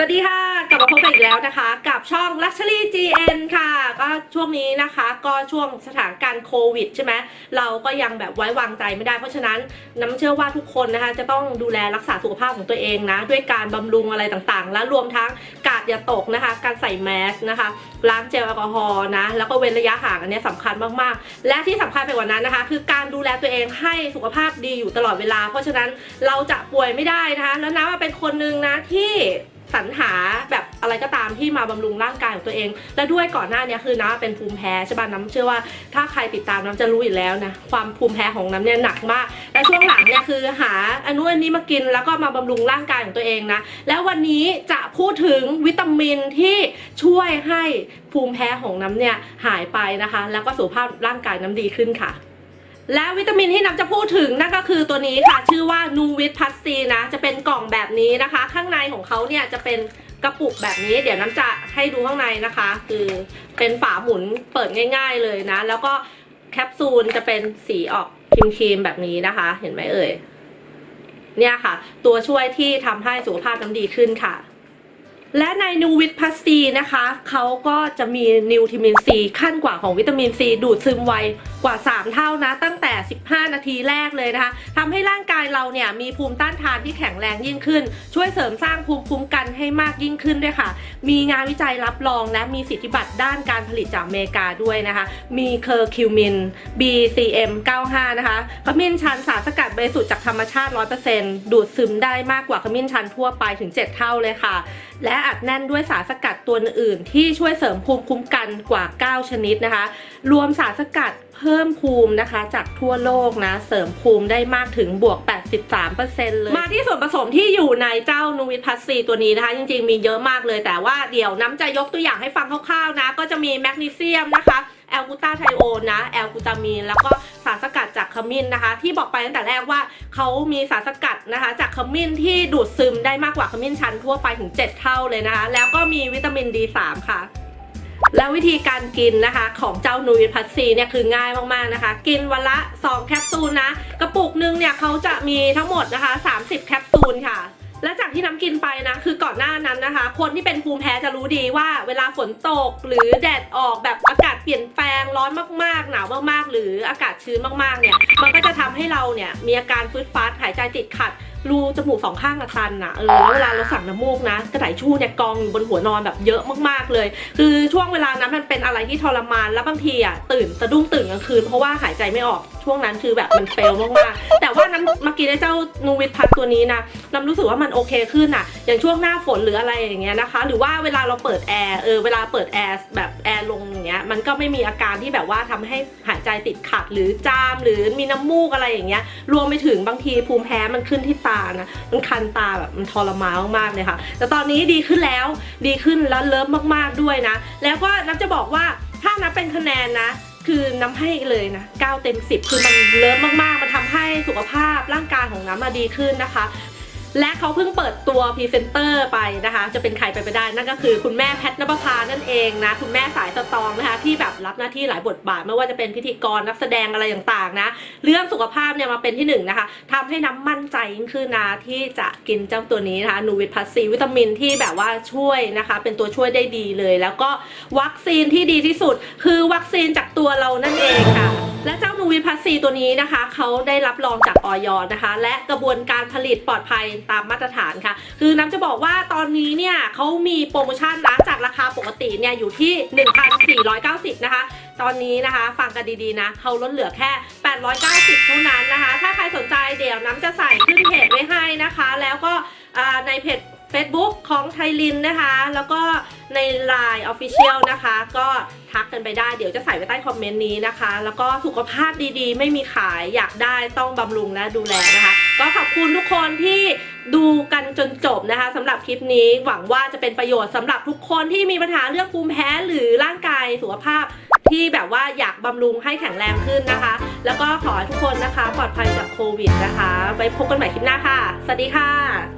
สวัสดีค่ะ กลับมาพบกันอีกแล้วนะคะ กับช่อง Luxury GN ค่ะ ก็ช่วงนี้นะคะ ก็ช่วงสถานการณ์โควิดใช่ไหมเราก็ยังแบบไว้วางใจไม่ได้ เพราะฉะนั้นน้ำเชื่อว่าทุกคนนะคะ จะต้องดูแลรักษาสุขภาพของตัวเองนะ ด้วยการบำรุงอะไรต่างๆ และรวมทั้งกาดอย่าตกนะคะ การใส่แมสนะคะ ล้างเจลแอลกอฮอล์นะ แล้วก็เว้นระยะห่างอันนี้สำคัญมากๆ และที่สำคัญไปกว่านั้นนะคะ คือการดูแลตัวเองให้สุขภาพดีอยู่ตลอดเวลา เพราะฉะนั้นเราจะป่วยไม่ได้นะคะ แล้วน้ำเป็นคนนึงนะที่ สรรหาแบบอะไรก็ตามที่มาบำรุงร่างกายของตัวเอง และด้วยก่อนหน้านี้คือน้ำเป็นภูมิแพ้ใช่ป่ะน้ำเชื่อว่าถ้าใครติดตามน้ำจะรู้อยู่แล้วนะความภูมิแพ้ของน้ำเนี่ยหนักมาก และช่วงหลังเนี่ยคือหาอันนู้นอันนี้มากินแล้วก็มาบำรุงร่างกายของตัวเองนะแล้ววันนี้จะพูดถึงวิตามินที่ช่วยให้ภูมิแพ้ของน้ำเนี่ยหายไปนะคะ แล้วก็สุขภาพร่างกายน้ำดีขึ้นค่ะ และวิตามินที่น้ำจะพูดถึงนั่นก็คือตัวนี้ค่ะ ชื่อว่านูวิตพัสซีนะ จะเป็นกล่องแบบนี้นะคะ ข้างในของเขาเนี่ยจะเป็นกระปุกแบบนี้ เดี๋ยวน้ำจะให้ดูข้างในนะคะ คือเป็นฝาหมุนเปิดง่าย ๆเลยนะ แล้วก็แคปซูลจะเป็นสีออกครีมๆแบบนี้นะคะ เห็นไหมเอ่ยเนี่ยค่ะ ตัวช่วยที่ทำให้สุขภาพน้ำดีขึ้นค่ะและในนูวิตพัสซีนะคะ เขาก็จะมีนิวทิมินซีขั้นกว่าของวิตามินซีดูดซึมไวกว่า 3 เท่านะ ตั้งแต่ 15 นาทีแรกเลยนะคะทำให้ร่างกายเราเนี่ยมีภูมิต้านทานที่แข็งแรงยิ่งขึ้น ช่วยเสริมสร้างภูมิคุ้มกันให้มากยิ่งขึ้นด้วยค่ะ มีงานวิจัยรับรองและมีสิทธิบัตรด้านการผลิตจากอเมริกาด้วยนะคะ มีเคอร์คิวมิน BCM 95 นะคะขมิ้นชันสารสกัดบริสุทธิ์จากธรรมชาติ 100%ดูดซึมได้มากกว่าขมิ้นชันทั่วไปถึง 7 เท่าเลยค่ะ และอัดแน่นด้วยสารสกัดตัวอื่น ที่ช่วยเสริมภูมิคุ้มกันกว่า 9 ชนิดนะคะ รวมสารสกัด เพิ่มภูมินะคะ จากทั่วโลกนะ เสริมภูมิได้มากถึงบวก 83%เลย มาที่ส่วนผสมที่อยู่ในเจ้านูวิตพัสซีตัวนี้นะคะ จริงๆมีเยอะมากเลยแต่ว่าเดี๋ยวน้ำจะยกตัวอย่างให้ฟังคร่าวๆนะ ก็จะมีแมกนีเซียมนะคะแอลกูตาไทโอนนะแอลกูตามีนแล้วก็สารสกัดจากขมิ้นนะคะ ที่บอกไปตั้งแต่แรกว่าเขามีสารสกัดนะคะ จากขมิ้นที่ดูดซึมได้มากกว่าขมิ้นชันทั่วไปถึง 7 เท่าเลยนะคะ แล้วก็มีวิตามิน D3 ค่ะ แล้ววิธีการกินนะคะ ของเจ้านูวิพัสซีเนี่ยคือง่ายมากๆนะคะ กินวันละ 2 แคปซูลนะ กระปุกหนึงเนี่ยเขาจะมีทั้งหมดนะคะ 30 แคปซูลค่ะและจากที่น้ำกินไปนะ คือก่อนหน้านั้นนะคะ คนที่เป็นภูมิแพ้จะรู้ดีว่า เวลาฝนตกหรือแดดออกแบบอากาศเปลี่ยนแปลงร้อนมากๆ หนาวมากๆ หรืออากาศชื้นมากๆเนี่ยมันก็จะทำให้เราเนี่ยมีอาการฟืดฟัดหายใจติดขัด รูจมูกสองข้างอะตันอะเออแล้วเวลาเราสั่งน้ำมูกนะ กระต่ายชู่เนี่ยกองอยู่บนหัวนอนแบบเยอะมากๆเลย คือช่วงเวลานั้นมันเป็นอะไรที่ทรมานแล้วบางทีอะตื่นสะดุ้งตื่นกลางคืนเพราะว่าหายใจไม่ออก ช่วงนั้นคือแบบมันเฟลมากๆแต่ว่าน้ำเมื่อกี้ได้เจ้านูวิทพัทตัวนี้นะน้ำรู้สึกว่ามันโอเคขึ้นอะอย่างช่วงหน้าฝนหรืออะไรอย่างเงี้ยนะคะ หรือว่าเวลาเราเปิดแอร์เออเวลาเปิดแอร์แบบแอร์ลงอย่างเงี้ยมันก็ไม่มีอาการที่แบบว่าทำให้หายใจติดขัดหรือจามหรือมีน้ำมูกอะไรอย่างเงี้ยรวมไปถึงบางทีภูมิแพ้มันขึ้นที่ตานะมันคันตาแบบมันทรมานมากๆเลยค่ะ แต่ตอนนี้ดีขึ้นแล้วดีขึ้นแล้วเลิฟมากๆด้วยนะ แล้วก็นับจะบอกว่าถ้านับเป็นคะแนนนะ คือน้ำให้เลยนะ9เต็ม10 คือมันเลิฟมากๆ มันทำให้สุขภาพร่างกายของน้ำมาดีขึ้นนะคะ และเขาเพิ่งเปิดตัวพรีเซนเตอร์ไปนะคะ จะเป็นใครไปไม่ได้ นั่นก็คือคุณแม่แพทนภพานั่นเองนะ คุณแม่สายสตองนะคะ ที่แบบรับหน้าที่หลายบทบาท ไม่ว่าจะเป็นพิธีกรนักแสดงอะไรต่างๆนะ เรื่องสุขภาพเนี่ยมาเป็นที่หนึ่งนะคะทำให้น้ำมั่นใจยิ่งขึ้นนะที่จะกินเจ้าตัวนี้นะคะนูวิตพัสซีวิตามินที่แบบว่าช่วยนะคะ เป็นตัวช่วยได้ดีเลย แล้วก็วัคซีนที่ดีที่สุด คือวัคซีนจากตัวเรานั่นเองค่ะ ลิพัสซีตัวนี้นะคะเขาได้รับรองจากออยนะคะ และกระบวนการผลิตปลอดภัยตามมาตรฐานค่ะ คือน้ำจะบอกว่าตอนนี้เนี่ยเขามีโปรโมชั่นนะจากราคาปกติเนี่ยอยู่ที่ 1,490 นะคะ ตอนนี้นะคะ ฟังกันดีๆนะเขาลดเหลือแค่ 890 เท่านั้นนะคะ ถ้าใครสนใจเดี๋ยวน้ำจะใส่ขึ้นเพจไว้ให้นะคะ แล้วก็ในเพจ Facebook ของไทยลินนะคะ แล้วก็ใน Line Official นะคะ ก็ ไปได้เดี๋ยวจะใส่ไว้ใต้คอมเมนต์นี้นะคะ แล้วก็สุขภาพดีๆ ไม่มีขายอยากได้ต้องบำรุงและดูแลนะคะ ก็ขอบคุณทุกคนที่ดูกันจนจบนะคะสำหรับคลิปนี้หวังว่าจะเป็นประโยชน์สำหรับทุกคนที่มีปัญหาเรื่องภูมิแพ้หรือร่างกายสุขภาพที่แบบว่าอยากบำรุงให้แข็งแรงขึ้นนะคะ แล้วก็ขอให้ทุกคนนะคะ ปลอดภัยจากโควิดนะคะ ไว้พบกันใหม่คลิปหน้าค่ะ สวัสดีค่ะ